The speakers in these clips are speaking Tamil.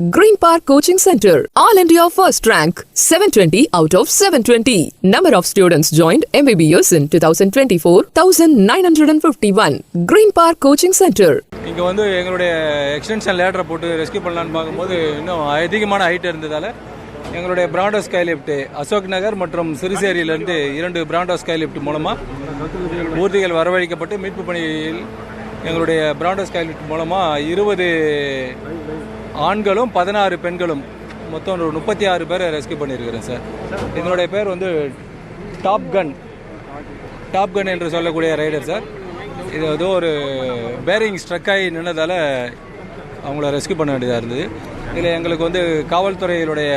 Green Park Coaching Center, All India First Rank, 720 out of 720. Number of students joined MBBS in 2024, 1951. Green Park Coaching Center. இங்கே வந்து எங்களுடைய எக்ஸ்டென்ஷன் லேட்டரை போட்டு ரெஸ்க்யூ பண்ணலான்னு பார்க்கும்போது இன்னும் அதிகமான ஹைட் இருந்ததால் எங்களுடைய பிராண்டோ ஸ்கைலிப்ட் அசோக் நகர் மற்றும் சிறுசேரியிலிருந்து இரண்டு பிராண்டோ ஸ்கைலிப்ட் மூலமாக ஊர்திகள் வரவழைக்கப்பட்டு மீட்பு பணியில் எங்களுடைய பிராண்டோ ஸ்கைலிப்ட் மூலமாக இருபது ஆண்களும் பதினாறு பெண்களும் மொத்தம் ஒரு முப்பத்தி ஆறு பேரை ரெஸ்க்யூ பண்ணியிருக்கிறேன் சார் எங்களுடைய பேர் வந்து டாப் கன் டாப் கன் என்று சொல்லக்கூடிய ரைடர் சார் இது ஏதோ ஒரு பேரிங் ஸ்ட்ரக் ஆகி நின்றதால் அவங்கள ரெஸ்க்யூ பண்ண வேண்டியதாக இருந்தது. இதில் எங்களுக்கு வந்து காவல்துறையினுடைய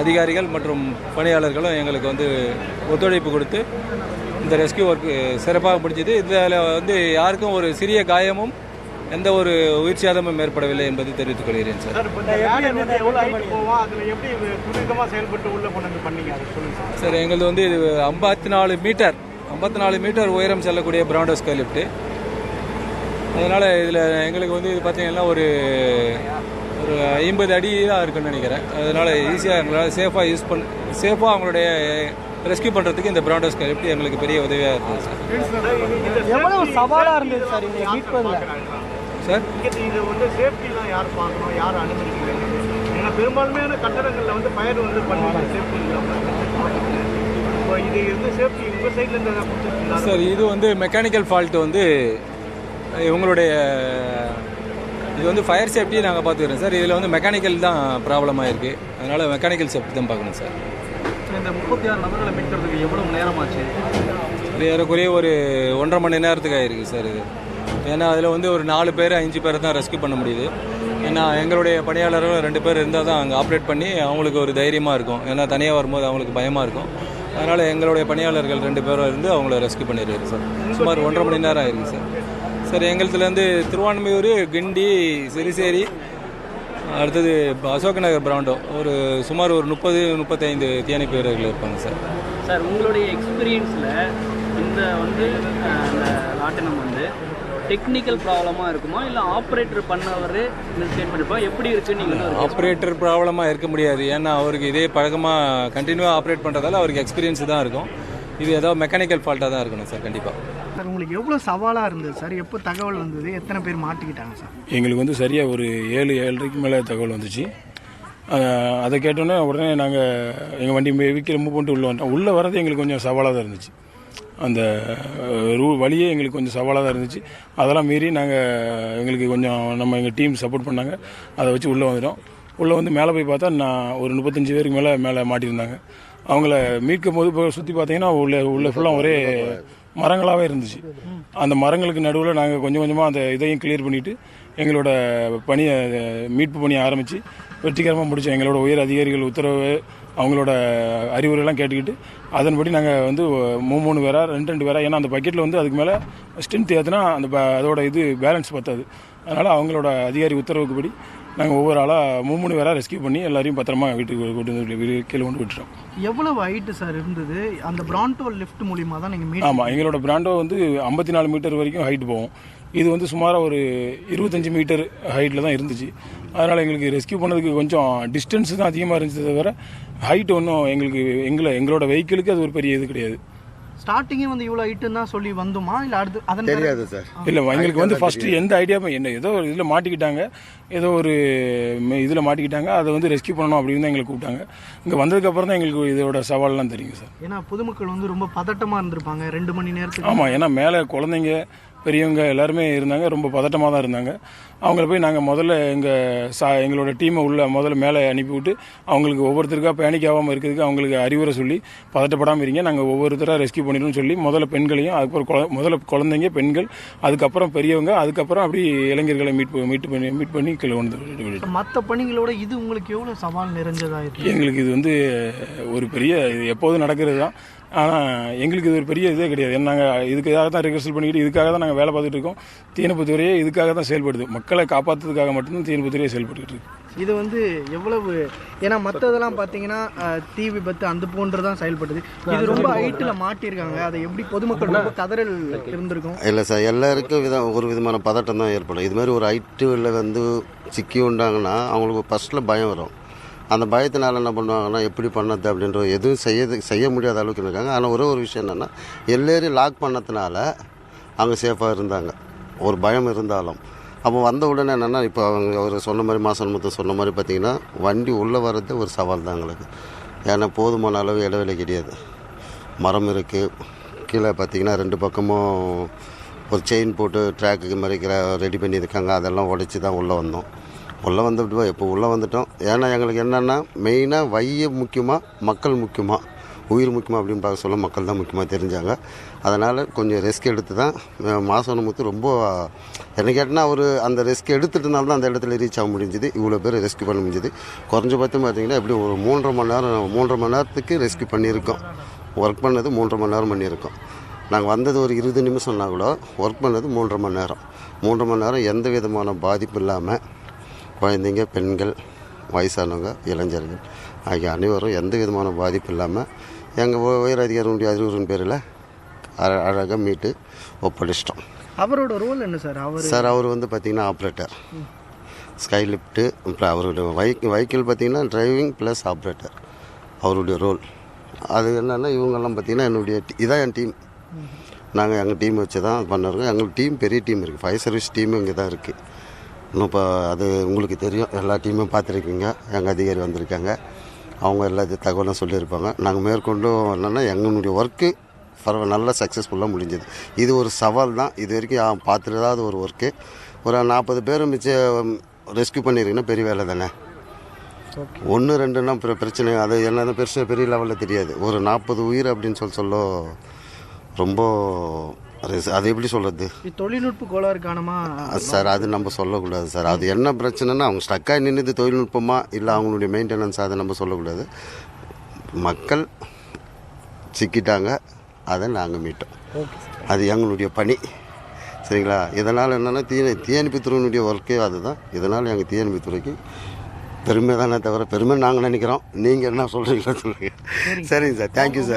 அதிகாரிகள் மற்றும் பணியாளர்களும் எங்களுக்கு வந்து ஒத்துழைப்பு கொடுத்து இந்த ரெஸ்க்யூ ஒர்க் சிறப்பாக முடிஞ்சுது. இதில் வந்து யாருக்கும் ஒரு சிறிய காயமும் எந்த ஒரு உயிர் சேதமும் ஏற்படவில்லை என்பதை தெரிவித்துக் கொள்கிறேன் சார். சார் எவ்வளோ எங்களது வந்து இது ஐம்பத்தி நாலு மீட்டர் ஐம்பத்தி நாலு மீட்டர் உயரம் செல்லக்கூடிய பிராண்டோ ஸ்கை லிஃப்ட்டு அதனால் இதில் எங்களுக்கு வந்து இது பார்த்தீங்கன்னா ஒரு ஒரு ஐம்பது அடி தான் இருக்குன்னு நினைக்கிறேன். அதனால் ஈஸியாக எங்களால் சேஃபாக யூஸ் பண்ண சேஃபாக அவங்களுடைய ரெஸ்க்யூ பண்ணுறதுக்கு இந்த பிராண்டோ ஸ்கை லிஃப்ட் எங்களுக்கு பெரிய உதவியாக இருக்குது சார். எவ்வளவு சவாலாக இருந்தது சார் சார். இது வந்து சேஃப்டிலாம் யார் பார்க்கணும் யார் அனுமதிக்கிறாங்க ஏன்னா பெரும்பான்மையான கட்டடங்களில் வந்து ஃபயர் வந்து பண்ணுவாங்க சேஃப்டி இல்லாமல் இப்போ இது வந்து சேஃப்டி உங்கள் எதாவது கொடுத்துருக்கீங்களா? சார் இது வந்து மெக்கானிக்கல் ஃபால்ட் வந்து இவங்களுடைய இது வந்து ஃபயர் சேஃப்டி நாங்கள் பார்த்துக்கிறோம் சார். இதில் வந்து மெக்கானிக்கல் தான் ப்ராப்ளமாக இருக்குது அதனால் மெக்கானிக்கல் சேஃப்டி தான் பார்க்கணும் சார். இந்த முப்பத்தி ஆறு நபர்களை மீட்கிறதுக்கு எவ்வளோ நேரமாச்சு? ஏறக்குறைய ஒரு ஒன்றரை மணி நேரத்துக்கு ஆயிருக்கு சார் இது. ஏன்னா அதில் வந்து ஒரு நாலு பேர் அஞ்சு பேரை தான் ரெஸ்கியூ பண்ண முடியுது. ஏன்னா எங்களுடைய பணியாளர்கள் ரெண்டு பேர் இருந்தால் தான் அங்கே ஆப்ரேட் பண்ணி அவங்களுக்கு ஒரு தைரியமாக இருக்கும். ஏன்னா தனியாக வரும்போது அவங்களுக்கு பயமாக இருக்கும். அதனால் எங்களுடைய பணியாளர்கள் ரெண்டு பேரும் இருந்து அவங்கள ரெஸ்கியூ பண்ணிடுறாரு சார். சுமார் ஒன்றரை மணி நேரம் ஆயிருக்கு சார். சார் எங்களுதுலேருந்து திருவான்மையூர் கிண்டி சிறிசேரி அடுத்தது அசோக் நகர் பிராண்டோ ஒரு சுமார் ஒரு முப்பது முப்பத்தைந்து தீயணைப்பு வீரர்கள் இருப்பாங்க சார். சார் உங்களுடைய எக்ஸ்பீரியன்ஸில் இந்த வந்து அந்த லாட்டினம் வந்து டெக்னிக்கல் ப்ராப்ளமாக இருக்குமா? இல்லை ஆப்ரேட்டர் பண்ணவர் மிஸ்டேக் பண்ணிருப்பா எப்படி இருக்குன்னு நீங்கள் ஆப்ரேட்டர் ப்ராப்ளமாக இருக்க முடியாது. ஏன்னா அவருக்கு இதே பழக்கமாக கண்டினியூவாக ஆப்ரேட் பண்ணுறதால அவருக்கு எக்ஸ்பீரியன்ஸ் தான் இருக்கும். இது ஏதோ மெக்கானிக்கல் ஃபால்ட்டாக தான் இருக்கணும் சார் கண்டிப்பாக சார் உங்களுக்கு எவ்வளோ சவாலாக இருந்தது சார் எப்போ தகவல் வந்தது? எத்தனை பேர் மாட்டிக்கிட்டாங்க சார் எங்களுக்கு வந்து சரியாக ஒரு ஏழு ஏழரைக்கு மேலே தகவல் வந்துச்சு. அதை கேட்டோன்னே உடனே நாங்கள் எங்கள் வண்டி வெஹிக்கிள் மூவ் பண்ணிட்டு உள்ளே வந்துட்டோம். உள்ளே வரது எங்களுக்கு கொஞ்சம் சவாலாக தான் இருந்துச்சு. அந்த ரூ வழியே எங்களுக்கு கொஞ்சம் சவாலாக தான் இருந்துச்சு. அதெல்லாம் மீறி நாங்கள் எங்களுக்கு கொஞ்சம் நம்ம எங்கள் டீம் சப்போர்ட் பண்ணாங்க. அதை வச்சு உள்ளே வந்துட்டோம். உள்ளே வந்து மேலே போய் பார்த்தா நான் ஒரு முப்பத்தஞ்சு பேருக்கு மேலே மேலே மாட்டியிருந்தாங்க. அவங்கள மீட்கும் போது இப்போ சுற்றி பார்த்தீங்கன்னா உள்ள உள்ள ஃபுல்லாக ஒரே மரங்களாகவே இருந்துச்சு. அந்த மரங்களுக்கு நடுவில் நாங்கள் கொஞ்சம் கொஞ்சமாக அந்த இதையும் கிளியர் பண்ணிவிட்டு எங்களோட பணியை மீட்பு பணியை ஆரம்பித்து வெற்றிகரமாக முடித்தோம் எங்களோட உயர் அதிகாரிகள் உத்தரவு அவங்களோட அறிவுரையெல்லாம் கேட்டுக்கிட்டு அதன்படி நாங்கள் வந்து மூணு மூணு பேரா ரெண்டு ரெண்டு பேரா ஏன்னா அந்த பக்கெட்டில் வந்து அதுக்கு மேலே ஸ்ட்ரென்த் ஏற்றுனா அந்த அதோட இது பேலன்ஸ் பத்தாது. அதனால் அவங்களோட அதிகாரி உத்தரவுக்குப்படி நாங்கள் ஒவ்வொரு ஆளாக மூணு மூணு பேராக ரெஸ்க்யூ பண்ணி எல்லாரையும் பத்திரமா வீட்டுக்கு கொண்டு வந்து வீடு கீழே கொண்டு விட்டுட்டோம் எவ்வளவு ஹைட்டு சார் இருந்தது? அந்த பிராண்டோ லிஃப்ட் மூலியமா தான் நீங்கள் ஆமாம் எங்களோட பிராண்டோ வந்து ஐம்பத்தி நாலு மீட்டர் வரைக்கும் ஹைட் போகும். இது வந்து சுமாராக ஒரு இருபத்தஞ்சி மீட்டர் ஹைட்டில் தான் இருந்துச்சு. அதனால் எங்களுக்கு ரெஸ்க்யூ பண்ணதுக்கு கொஞ்சம் டிஸ்டன்ஸ் தான் அதிகமாக இருந்துச்சு தவிர ஹைட் ஒன்றும் எங்களுக்கு எங்களை எங்களோட வெஹிக்கிளுக்கு அது ஒரு பெரிய இது கிடையாது. ஸ்டார்டிங்கே வந்து இவ்வளோ ஹைட்டுன்னு தான் சொல்லி வந்துமா? இல்லை அடுத்து அதன் தெரியாது சார். இல்லை எங்களுக்கு வந்து ஃபஸ்ட்டு எந்த ஐடியாவும் என்ன ஏதோ ஒரு இதில் மாட்டிக்கிட்டாங்க. ஏதோ ஒரு இதில் மாட்டிக்கிட்டாங்க. அதை வந்து ரெஸ்க்யூ பண்ணணும் அப்படின்னு தான் எங்களுக்கு கூப்பிட்டாங்க. இங்கே வந்ததுக்கப்புறம் தான் எங்களுக்கு இதோட சவால்லாம் தெரியும் சார். ஏன்னா பொதுமக்கள் வந்து ரொம்ப பதட்டமாக இருந்திருப்பாங்க. ரெண்டு மணி நேரத்துக்கு ஆமாம் ஏன்னா மேலே குழந்தைங்க பெரியவங்க எல்லாருமே இருந்தாங்க ரொம்ப பதட்டமாக தான் இருந்தாங்க. அவங்கள போய் நாங்கள் முதல்ல எங்கள் சா எங்களோட டீமை உள்ள முதல்ல மேலே அனுப்பிவிட்டு அவங்களுக்கு ஒவ்வொருத்தருக்கா பேனிக் ஆகாமல் இருக்கிறதுக்கு அவங்களுக்கு அறிவுரை சொல்லி பதட்டப்படாமல் இருங்க நாங்கள் ஒவ்வொருத்தராக ரெஸ்க்யூ பண்ணிடுவோம்னு சொல்லி முதல்ல பெண்களையும் அதுக்கப்புறம் குழ- முதல்ல குழந்தைங்க பெண்கள் அதுக்கப்புறம் பெரியவங்க அதுக்கப்புறம் அப்படி இளைஞர்களை மீட் மீட் பண்ணி மீட் பண்ணி கீழே கொண்டு வந்து விட்டுட்டோம். மற்ற பணிகளோட இது உங்களுக்கு எவ்வளோ சவால் நிறைஞ்சதா இருக்கு? எங்களுக்கு இது வந்து ஒரு பெரிய இது எப்போதும் நடக்கிறது தான் ஆனால் எங்களுக்கு இது ஒரு பெரிய இதே கிடையாது. நாங்கள் இதுக்காக தான் ரிகர்சல் பண்ணிக்கிட்டு இதுக்காக தான் நாங்கள் வேலை பார்த்துட்டு இருக்கோம். தீயணைப்புத்துறையே இதுக்காக தான் செயல்படுது. மக்களை காப்பாற்றுறதுக்காக மட்டும்தான் தீயணைப்புத்துறையே செயல்பட்டுக்கிட்டு இருக்கு. இது வந்து எவ்வளவு ஏன்னா மற்றதெல்லாம் பார்த்தீங்கன்னா தீ விபத்து அந்த போன்று தான் செயல்படுது இது ரொம்ப ஹைட்டில் மாட்டியிருக்காங்க. அதை எப்படி பொதுமக்கள் ரொம்ப கதறல் இருந்திருக்கும்? இல்லை சார் எல்லாருக்கும் விதம் ஒரு விதமான பதட்டம் தான் ஏற்படும். இது மாதிரி ஒரு ஐட்டுவில் வந்து சிக்கி உண்டாங்கன்னா அவங்களுக்கு ஃபஸ்ட்டில் பயம் வரும். அந்த பயத்தினால என்ன பண்ணுவாங்கன்னா எப்படி பண்ணது அப்படின்ற எதுவும் செய்ய செய்ய முடியாத அளவுக்கு இருக்காங்க. ஆனால் ஒரே ஒரு விஷயம் என்னென்னா எல்லேரி லாக் பண்ணதுனால அங்கே சேஃபாக இருந்தாங்க. ஒரு பயம் இருந்தாலும். அப்போ வந்த உடனே என்னென்னா இப்போ அவங்க அவர் சொன்ன மாதிரி மாசன் முத்து சொன்ன மாதிரி பார்த்தீங்கன்னா வண்டி உள்ளே வர்றது ஒரு சவால் தான் எங்களுக்கு. ஏன்னா போதுமான அளவு இடைவெளி கிடையாது. மரம் இருக்குது கீழே பார்த்தீங்கன்னா ரெண்டு பக்கமும் ஒரு செயின் போட்டு ட்ராக்குக்கு மறைக்கிற ரெடி பண்ணியிருக்காங்க. அதெல்லாம் உடைச்சி தான் உள்ளே வந்தோம். உள்ளே வந்துட்டு இப்போ உள்ளே வந்துட்டோம். ஏன்னா எங்களுக்கு என்னென்னா மெயினாக வைய முக்கியமாக மக்கள் முக்கியமாக உயிர் முக்கியமாக அப்படின்னு பார்க்க சொல்ல மக்கள் தான் முக்கியமாக தெரிஞ்சாங்க. அதனால் கொஞ்சம் ரிஸ்க் எடுத்து தான் மாதம் முத்து ரொம்ப என்ன கேட்டால் அவர் அந்த ரிஸ்க் எடுத்துட்டனால தான் அந்த இடத்துல ரீச் ஆக முடிஞ்சுது. இவ்வளோ பேர் ரெஸ்க்யூ பண்ண முடிஞ்சுது. குறைஞ்சபட்சம் பார்த்தீங்கன்னா எப்படி ஒரு மூன்றரை மணி நேரம் மூன்றரை மணி நேரத்துக்கு ரெஸ்க்யூ பண்ணியிருக்கோம். ஒர்க் பண்ணது மூன்றரை மணி நேரம் பண்ணியிருக்கோம். நாங்கள் வந்தது ஒரு இருபது நிமிஷம்னா கூட ஒர்க் பண்ணது மூன்றரை மணி நேரம். மூன்றரை மணி நேரம் எந்த விதமான பாதிப்பு இல்லாமல் குழந்தைங்க பெண்கள் வயசானவங்க இளைஞர்கள் ஆகிய அனைவரும் எந்த விதமான பாதிப்பு இல்லாமல் எங்கள் உயர் அதிகாரிகளுடைய அறிவுரின் பேரில் அழ- அழகாக மீட்டு ஒப்படைச்சிட்டோம். அவரோட ரோல் என்ன சார் அவர் சார் அவர் வந்து பார்த்தீங்கன்னா ஆப்ரேட்டர் ஸ்கை லிஃப்ட்டு அப்புறம் அவருடைய வைக் வெஹிக்கிள் பார்த்தீங்கன்னா டிரைவிங் ப்ளஸ் ஆப்ரேட்டர் அவருடைய ரோல் அது என்னென்னா இவங்கெல்லாம் பார்த்தீங்கன்னா என்னுடைய இதான் என் டீம் நாங்கள் எங்கள் டீம் வச்சு தான் பண்ணிருக்கோம் எங்கள் டீம் பெரிய டீம் இருக்குது ஃபயர் சர்வீஸ் டீம் இங்கே தான் இருக்குது இன்னும் இப்போ அது உங்களுக்கு தெரியும். எல்லா டீமும் பார்த்துருக்கீங்க. எங்கள் அதிகாரி வந்திருக்காங்க. அவங்க எல்லா தகவலும் சொல்லியிருப்பாங்க. நாங்கள் மேற்கொண்டு என்னென்னா எங்களுடைய ஒர்க்கு பரவ நல்லா சக்ஸஸ்ஃபுல்லாக முடிஞ்சது. இது ஒரு சவால் தான். இது வரைக்கும் பார்த்துடாத ஒரு ஒர்க்கு ஒரு நாற்பது பேர் மிச்சம் ரெஸ்க்யூ பண்ணியிருக்கீங்கன்னா பெரிய வேலை தானே? ஒன்று ரெண்டுன்னா பிர பிரச்சனை. அது என்னது பெருசு பெரிய லெவலில் தெரியாது. ஒரு நாற்பது உயிர் அப்படின்னு சொல்லி சொல்ல ரொம்ப அது- அது எப்படி சொல்கிறது தொழில்நுட்ப கோளாறு காரணமா? சார் அது நம்ம சொல்லக்கூடாது சார். அது என்ன பிரச்சனைனா அவங்க ஸ்டக்காக நின்றுது தொழில்நுட்பமா? இல்லை அவங்களுடைய மெயின்டெனன்ஸ் அதை நம்ம சொல்லக்கூடாது. மக்கள் சிக்கிட்டாங்க அதை நாங்கள் மீட்டோம். அது எங்களுடைய பணி. சரிங்களா? இதனால் என்னென்னா தீய தீயணைப்புத்துறையினுடைய ஒர்க்கே அதுதான். இதனால் எங்கள் தீயணைப்புத்துறைக்கு பெருமை தானே தவிர பெருமை நாங்கள் நினைக்கிறோம். நீங்கள் என்ன சொல்கிறீங்களோ சொல்லுங்கள் சரிங்க சார். Thank you sir.